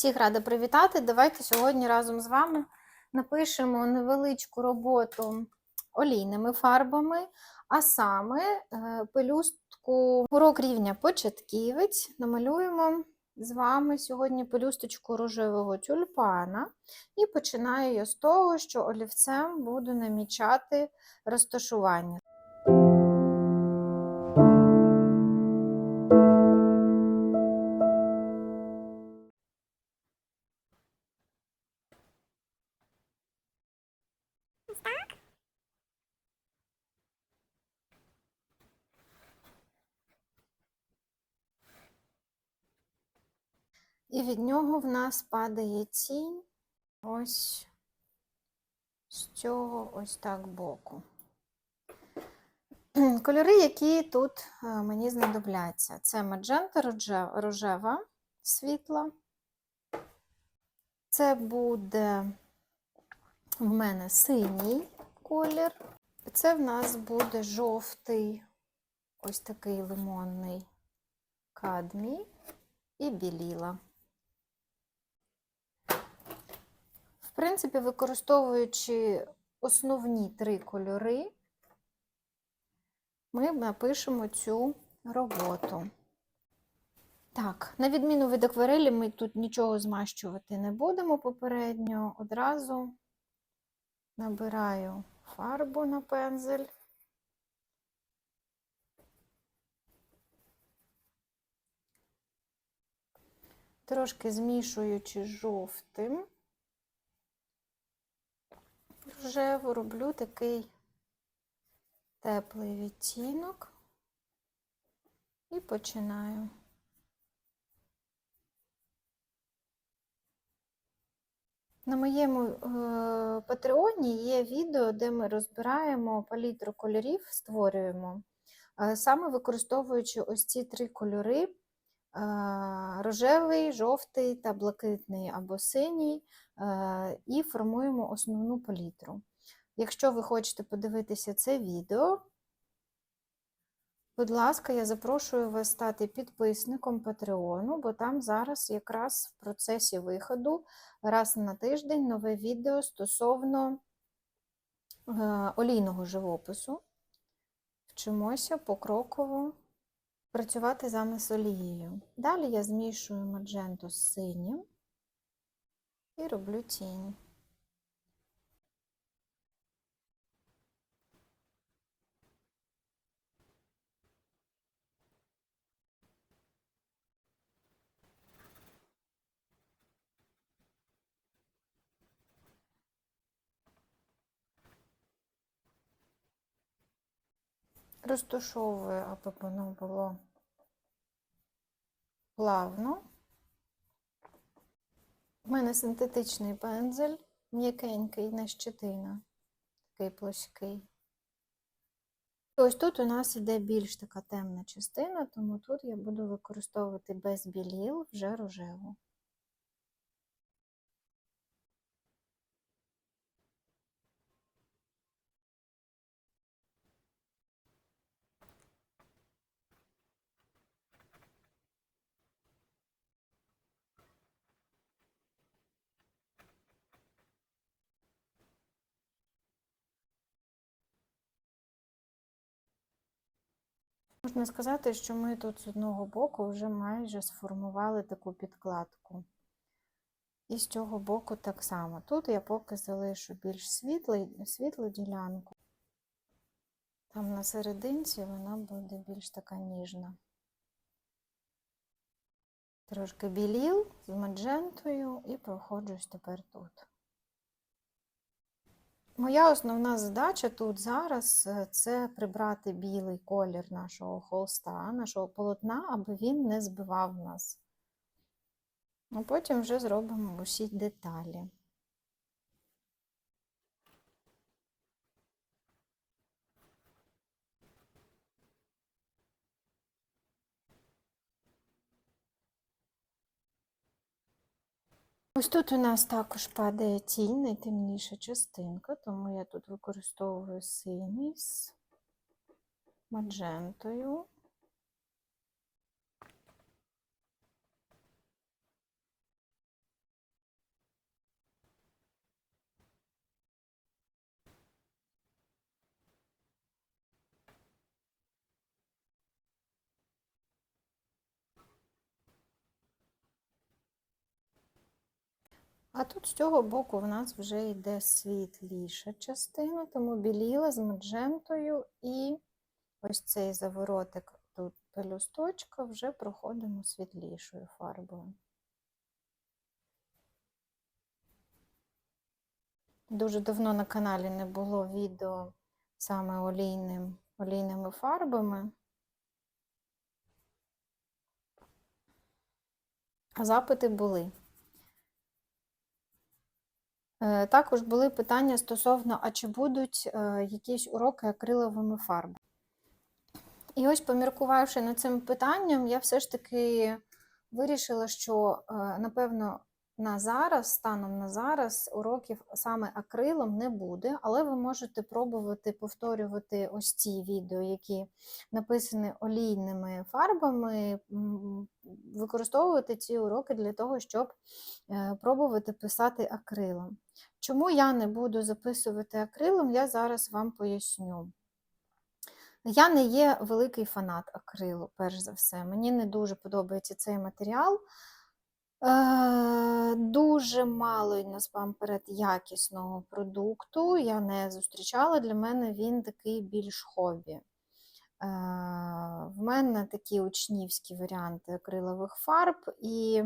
Всіх рада привітати. Давайте сьогодні разом з вами напишемо невеличку роботу олійними фарбами, а саме е, пелюстку урок рівня початківець. Намалюємо з вами сьогодні пелюсточку рожевого тюльпана. І починаю я з того, що олівцем буду намічати розташування. Від нього в нас падає тінь ось з цього ось так боку. Кольори, які тут е, мені знадобляться, це маджента рожева світла. Це буде в мене синій колір. Це в нас буде жовтий, ось такий лимонний кадмій і біліла. В принципі, використовуючи основні три кольори, ми напишемо цю роботу. Так, на відміну від акварелі, ми тут нічого змащувати не будемо попередньо. Одразу набираю фарбу на пензель. Трошки змішуючи жовтим, рожеву роблю такий теплий відтінок і починаю. На моєму е, патреоні є відео, де ми розбираємо палітру кольорів, створюємо, е, саме використовуючи ось ці три кольори: е, рожевий, жовтий та блакитний або синій, і формуємо основну палітру. Якщо ви хочете подивитися це відео, будь ласка, я запрошую вас стати підписником Патреону, бо там зараз якраз в процесі виходу раз на тиждень нове відео стосовно е, олійного живопису. Вчимося покроково працювати саме з олією. Далі я змішую мадженту з синім і роблю тінь. Розташовую, аби воно було плавно. У мене синтетичний пензель, м'якенький, на щетина, такий плоский. Ось тут у нас іде більш така темна частина, тому тут я буду використовувати без біліл вже рожеву. Можна сказати, що ми тут з одного боку вже майже сформували таку підкладку. І з цього боку так само. Тут я поки залишу більш світлий, світлу ділянку. Там на серединці вона буде більш така ніжна. Трошки біліл з маджентою і проходжусь тепер тут. Моя основна задача тут зараз е, це прибрати білий колір нашого холста, нашого полотна, аби він не збивав нас. А потім вже зробимо усі деталі. Ось тут у нас також падає тінь, найтемніша частинка, тому я тут використовую синій з маджентою. А тут з цього боку в нас вже йде світліша частина, тому біліла з маджентою і ось цей заворотик тут пелюсточка вже проходимо світлішою фарбою. Дуже давно на каналі не було відео саме олійним, олійними фарбами. А запити були. Е, Також були питання стосовно, а чи будуть е, якісь уроки акриловими фарбами. І ось, поміркувавши над цим питанням, я все ж таки вирішила, що, е, напевно, на зараз, станом на зараз, уроків саме акрилом не буде, але ви можете пробувати повторювати ось ці відео, які написані олійними фарбами, використовувати ці уроки для того, щоб е, пробувати писати акрилом. Чому я не буду записувати акрилом, я зараз вам поясню. Я не є великий фанат акрилу, перш за все. Мені не дуже подобається цей матеріал. Е, Дуже мало насамперед якісного продукту я не зустрічала. Для мене він такий більш хобі. Е, В мене такі учнівські варіанти акрилових фарб, і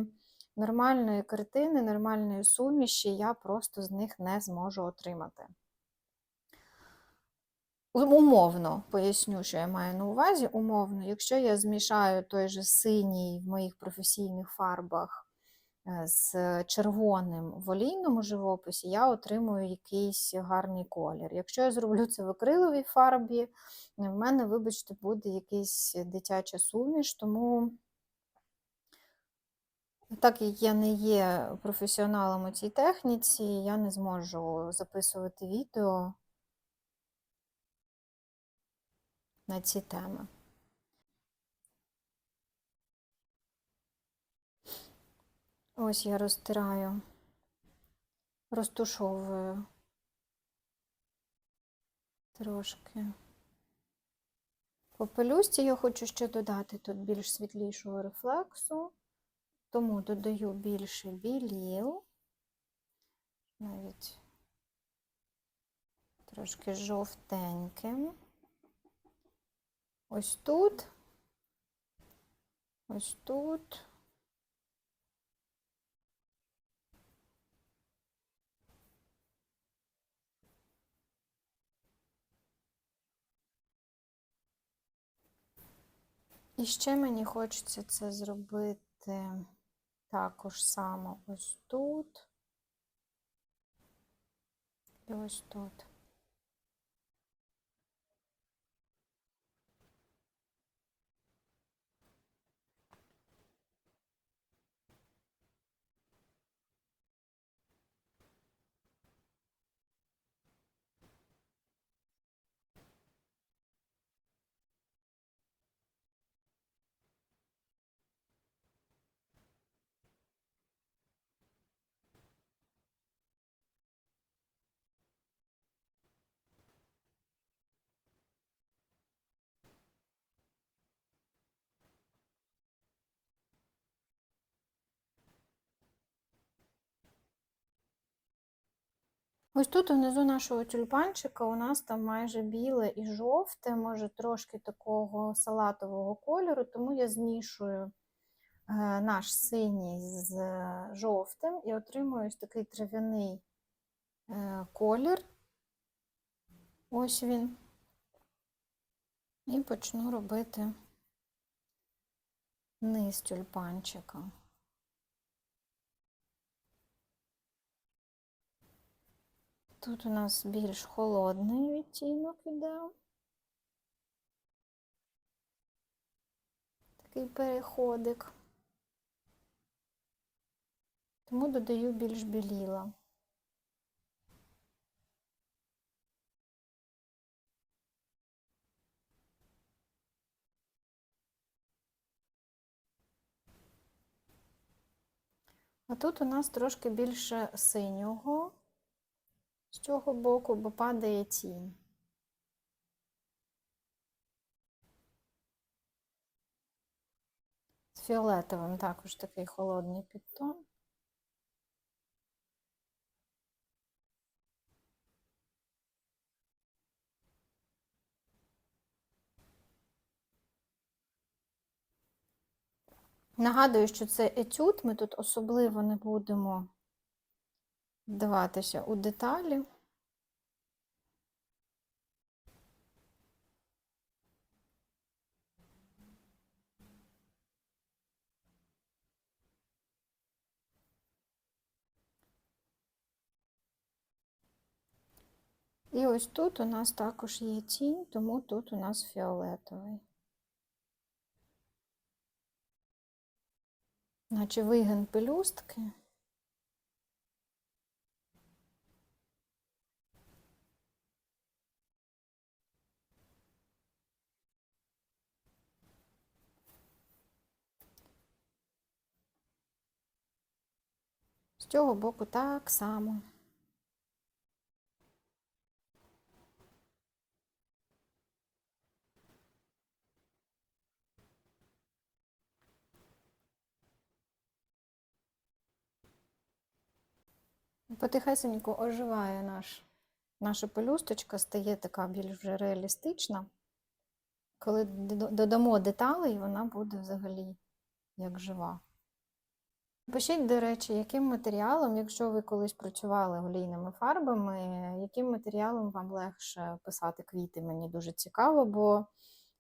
нормальної картини, нормальної суміші я просто з них не зможу отримати. Умовно поясню, що я маю на увазі. Умовно, якщо я змішаю той же синій в моїх професійних фарбах з червоним в олійному живописі, я отримую якийсь гарний колір. Якщо я зроблю це в акриловій фарбі, в мене, вибачте, буде якийсь дитяча суміш, тому. Так як я не є професіоналом у цій техніці, я не зможу записувати відео на ці теми. Ось я розтираю, розтушовую трошки. По пелюсті я хочу ще додати тут більш світлішого рефлексу, тому додаю більше біліл, навіть трошки жовтеньким. Ось тут, ось тут. І ще мені хочеться це зробити також само ось тут і ось тут. Ось тут внизу нашого тюльпанчика у нас там майже біле і жовте, може трошки такого салатового кольору, тому я змішую е, наш синій з жовтим і отримую ось такий трав'яний е, колір. Ось він. І почну робити низ тюльпанчика. Тут у нас більш холодний відтінок іде. Такий переходик. Тому додаю більш біліла. А тут у нас трошки більше синього з цього боку, бо падає тінь. З фіолетовим також такий холодний підтон. Нагадую, що це етюд, ми тут особливо не будемо вдаватися у деталі. І ось тут у нас також є тінь, тому тут у нас фіолетовий. Наче вигин пелюстки. З цього боку так само. Потихесенько оживає наш, наша пелюсточка, стає така більш вже реалістична. Коли додамо деталей, вона буде взагалі як жива. Пишіть, до речі, яким матеріалом, якщо ви колись працювали олійними фарбами, яким матеріалом вам легше писати квіти, мені дуже цікаво, бо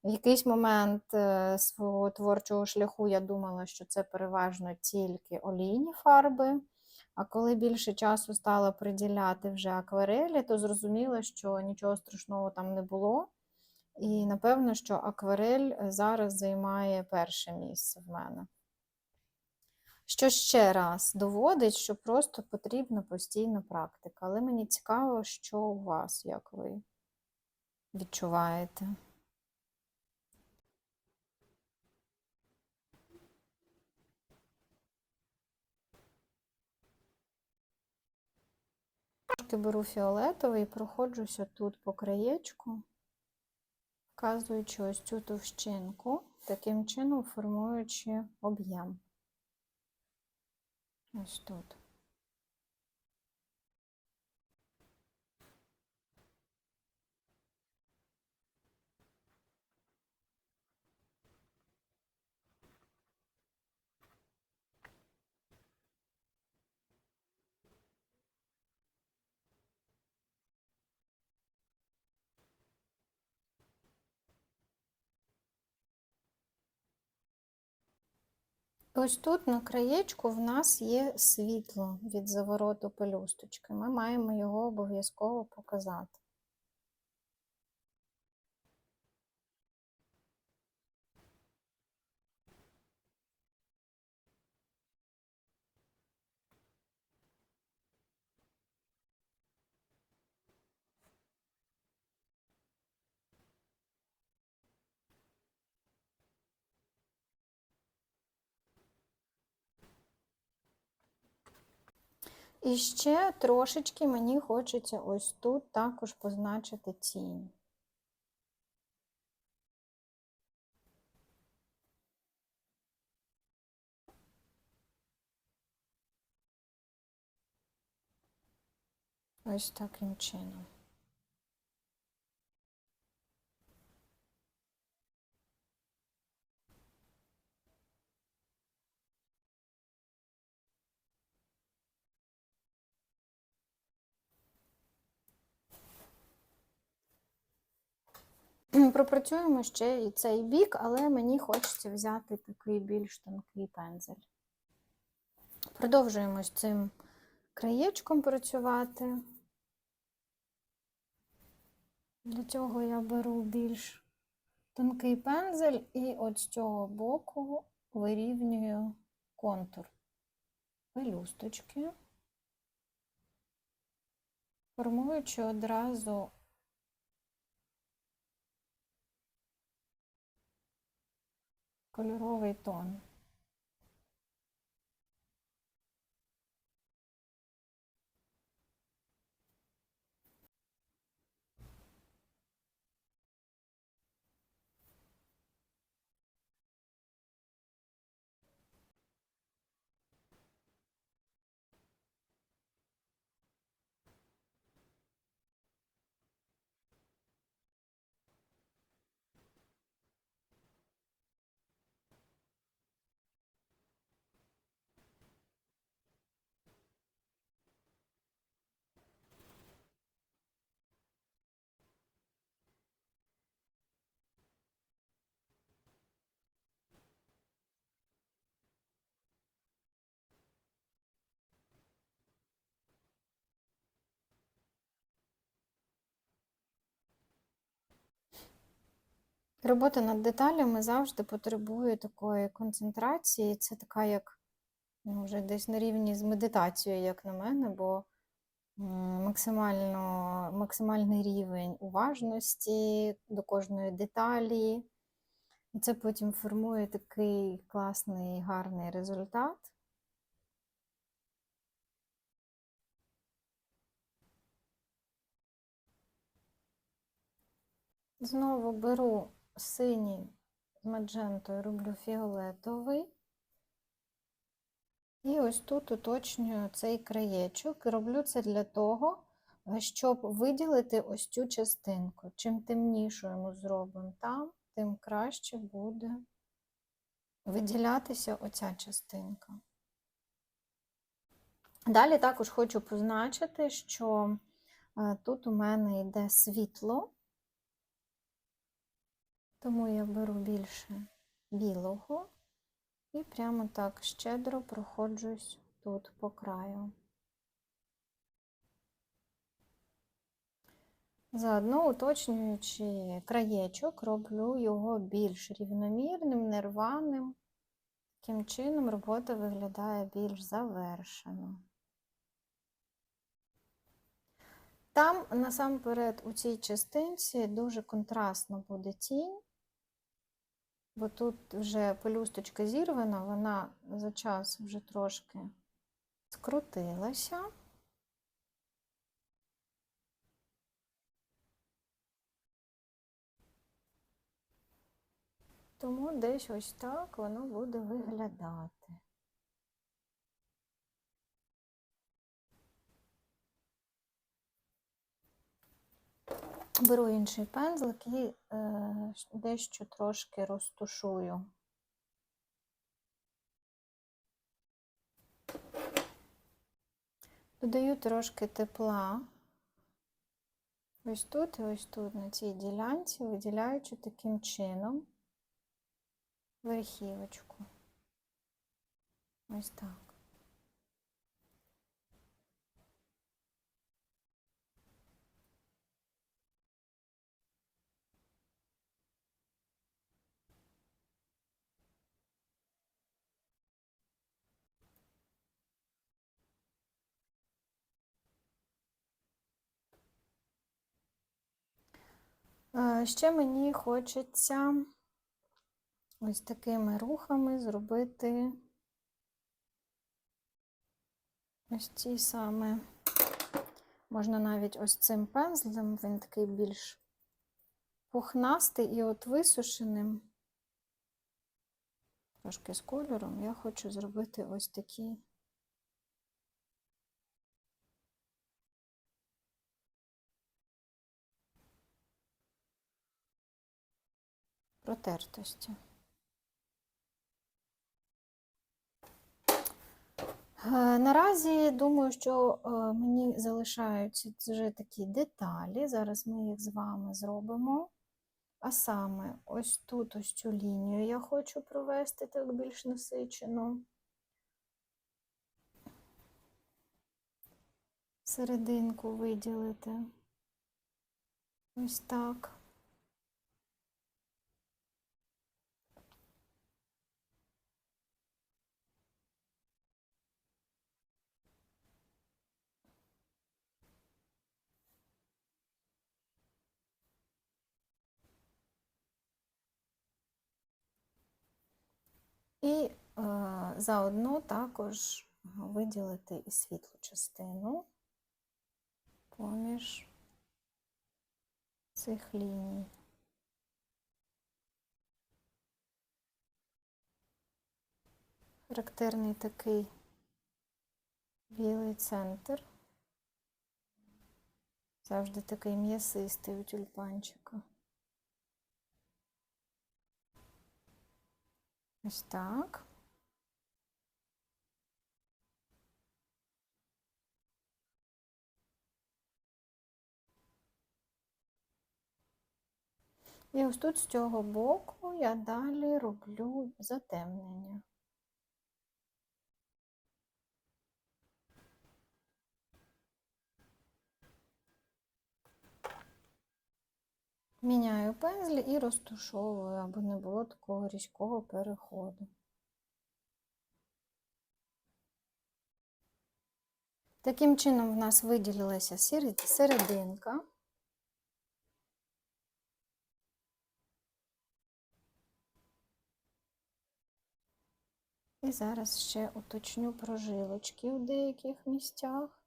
в якийсь момент е, свого творчого шляху я думала, що це переважно тільки олійні фарби. А коли більше часу стала приділяти вже акварелі, то зрозуміла, що нічого страшного там не було. І напевно, що акварель зараз займає перше місце в мене. Що ще раз доводить, що просто потрібна постійна практика. Але мені цікаво, що у вас, як ви відчуваєте. Трошки беру фіолетовий і проходжуся тут по краєчку, вказуючи ось цю товщинку, таким чином формуючи об'єм. Ось тут. Ось тут на краєчку в нас є світло від завороту пелюсточки. Ми маємо його обов'язково показати. І ще трошечки мені хочеться ось тут також позначити тінь. Ось таким чином. Пропрацюємо ще і цей бік, але мені хочеться взяти такий більш тонкий пензель. Продовжуємо з цим краєчком працювати. Для цього я беру більш тонкий пензель і от з цього боку вирівнюю контур пелюсточки, формуючи одразу кольоровий тон. Робота над деталями завжди потребує такої концентрації. Це така, як ну, вже десь на рівні з медитацією, як на мене, бо максимально, максимальний рівень уважності до кожної деталі. І це потім формує такий класний, гарний результат. Знову беру синій з маджентою, роблю фіолетовий. І ось тут уточнюю цей краєчок. Роблю це для того, щоб виділити ось цю частинку. Чим темнішу ми зробимо там, тим краще буде виділятися оця частинка. Далі також хочу позначити, що е, тут у мене йде світло, тому я беру більше білого і прямо так щедро проходжусь тут по краю. Заодно уточнюючи краєчок, роблю його більш рівномірним, нерваним. Таким чином робота виглядає більш завершено. Там, насамперед, у цій частинці дуже контрастно буде тінь, бо тут вже пелюсточка зірвана, вона за час вже трошки скрутилася. Тому десь ось так воно буде виглядати. Беру інший пензлик і е, дещо трошки розтушую. Додаю трошки тепла. Ось тут і ось тут, на цій ділянці, виділяючи таким чином верхівочку. Ось так. Е, Ще мені хочеться ось такими рухами зробити ось ці саме, можна навіть ось цим пензлем, він такий більш пухнастий і от висушеним, трошки з кольором, я хочу зробити ось такі. Протертості. Е, Наразі думаю, що е, мені залишаються вже такі деталі. Зараз ми їх з вами зробимо. А саме, ось тут ось цю лінію я хочу провести так більш насичено. Серединку виділити. Ось так. І е, заодно також виділити і світлу частину поміж цих ліній. Характерний такий білий центр. Завжди такий м'ясистий у тюльпанчика. Ось так. І ось тут з цього боку я далі роблю затемнення. Міняю пензлі і розтушовую, аби не було такого різкого переходу. Таким чином в нас виділилася серединка. І зараз ще уточню прожилочки у деяких місцях.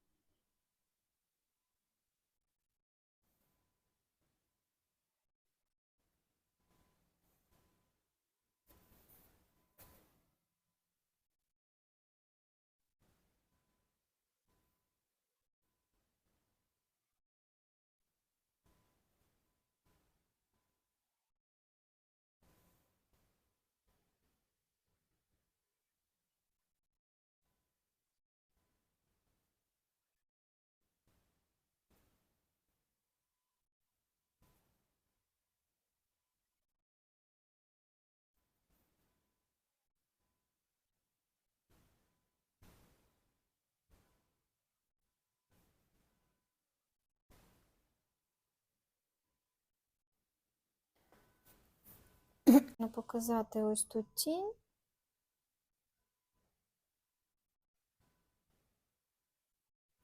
Ну, показати ось тут тінь.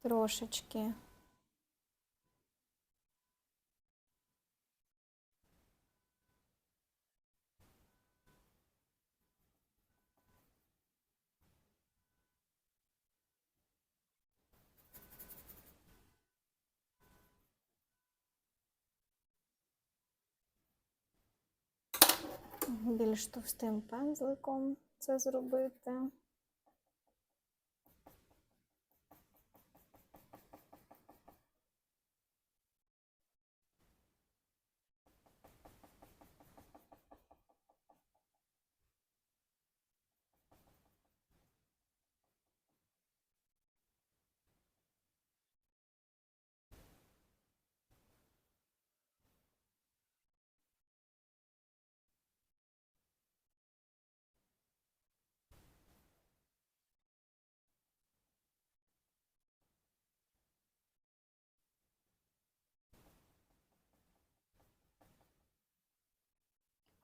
Трошечки. Більш товстим пензликом це зробити.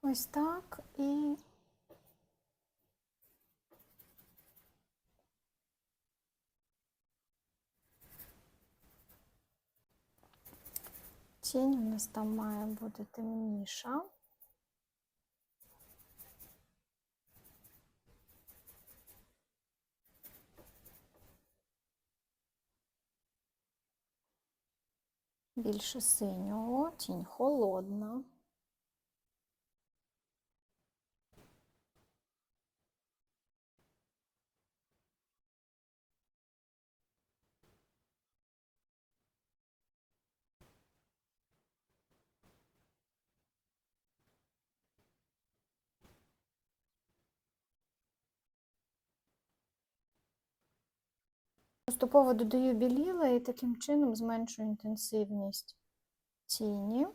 Ось так і тінь у нас там має бути темніша. Більше синього, тінь холодна. Поступово додаю біліла і таким чином зменшую інтенсивність тіні.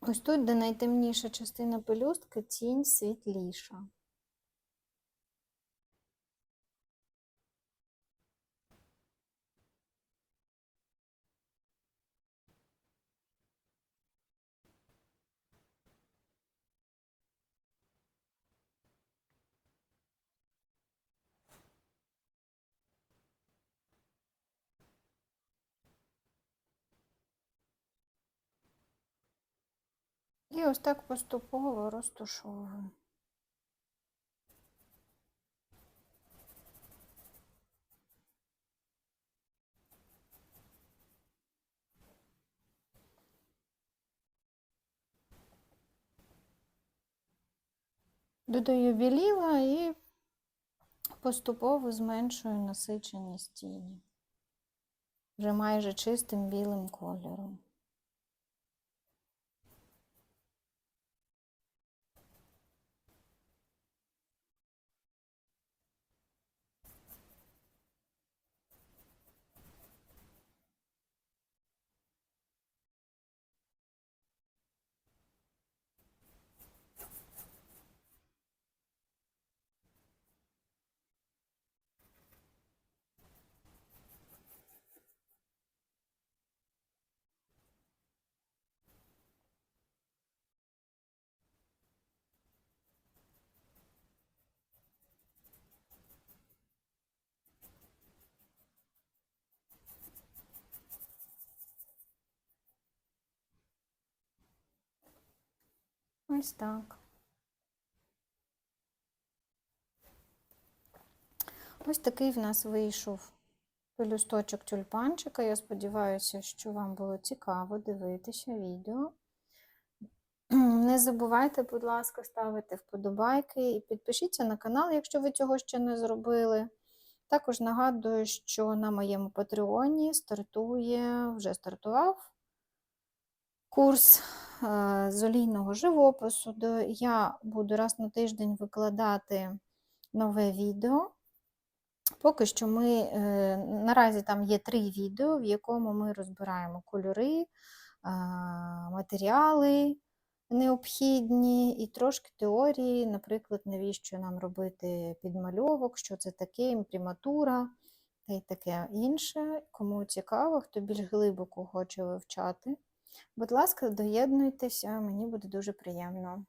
Ось тут, де найтемніша частина пелюстки, тінь світліша. І ось так поступово розтушовую. Додаю біліла і поступово зменшую насиченість тіні. Вже майже чистим білим кольором. Ось так. Ось такий в нас вийшов пелюсточок тюльпанчика. Я сподіваюся, що вам було цікаво дивитися відео. Не забувайте, будь ласка, ставити вподобайки і підпишіться на канал, якщо ви цього ще не зробили. Також нагадую, що на моєму Патреоні стартує, вже стартував курс е, з олійного живопису, де я буду раз на тиждень викладати нове відео. Поки що ми е, наразі там є три відео, в якому ми розбираємо кольори, е, матеріали необхідні і трошки теорії, наприклад, навіщо нам робити підмальовок, що це таке, імпріматура та й таке інше. Кому цікаво, хто більш глибоко хоче вивчати. Будь ласка, доєднуйтеся, мені буде дуже приємно.